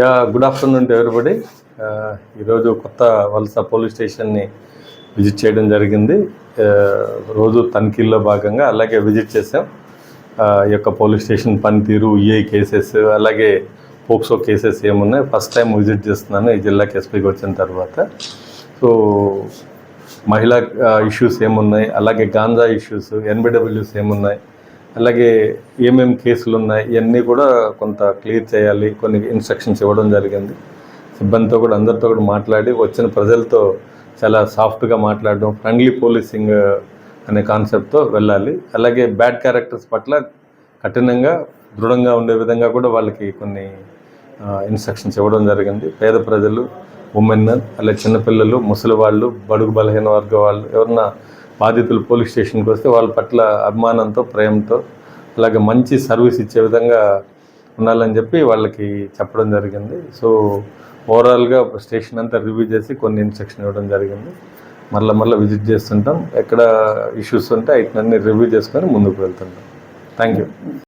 Yeah good afternoon to everybody ఈరోజు కొత్త వలస పోలీస్ స్టేషన్ని విజిట్ చేయడం జరిగింది. రోజు తనిఖీల్లో భాగంగా అలాగే విజిట్ చేసాం ఈ యొక్క పోలీస్ స్టేషన్ పనితీరు ఈఐ కేసెస్ అలాగే పోక్సో కేసెస్ ఏమున్నాయి. ఫస్ట్ టైం విజిట్ చేస్తున్నాను ఈ జిల్లాకి ఎస్పీకి వచ్చిన తర్వాత. సో మహిళా ఇష్యూస్ ఏమున్నాయి? అలాగే గాంజా ఇష్యూస్ ఎన్బిడబ్ల్యూస్ ఏమున్నాయి? అలాగే ఏమేమి కేసులు ఉన్నాయి ఇవన్నీ కూడా కొంత క్లియర్ చేయాలి. కొన్ని ఇన్స్ట్రక్షన్స్ ఇవ్వడం జరిగింది. సిబ్బందితో కూడా అందరితో కూడా మాట్లాడి వచ్చిన ప్రజలతో చాలా సాఫ్ట్గా మాట్లాడడం ఫ్రెండ్లీ పోలీసింగ్ అనే కాన్సెప్ట్తో వెళ్ళాలి. అలాగే బ్యాడ్ క్యారెక్టర్స్ పట్ల కఠినంగా దృఢంగా ఉండే విధంగా కూడా వాళ్ళకి కొన్ని ఇన్స్ట్రక్షన్స్ ఇవ్వడం జరిగింది. పేద ప్రజలు ఉమెన్ అలాగే చిన్నపిల్లలు ముసలి వాళ్ళు బడుగు బలహీన వర్గ వాళ్ళు ఎవరన్నా బాధితులు పోలీస్ స్టేషన్కి వస్తే వాళ్ళ పట్ల అభిమానంతో ప్రేమతో అలాగే మంచి సర్వీస్ ఇచ్చే విధంగా ఉండాలని చెప్పి వాళ్ళకి చెప్పడం జరిగింది. సో ఓవరాల్గా స్టేషన్ అంతా రివ్యూ చేసి కొన్ని ఇన్స్ట్రక్షన్ ఇవ్వడం జరిగింది. మళ్ళీ మళ్ళీ విజిట్ చేస్తుంటాం. ఎక్కడ ఇష్యూస్ ఉంటే వాటిని రివ్యూ చేసుకొని ముందుకు వెళ్తుంటాం. Thank you.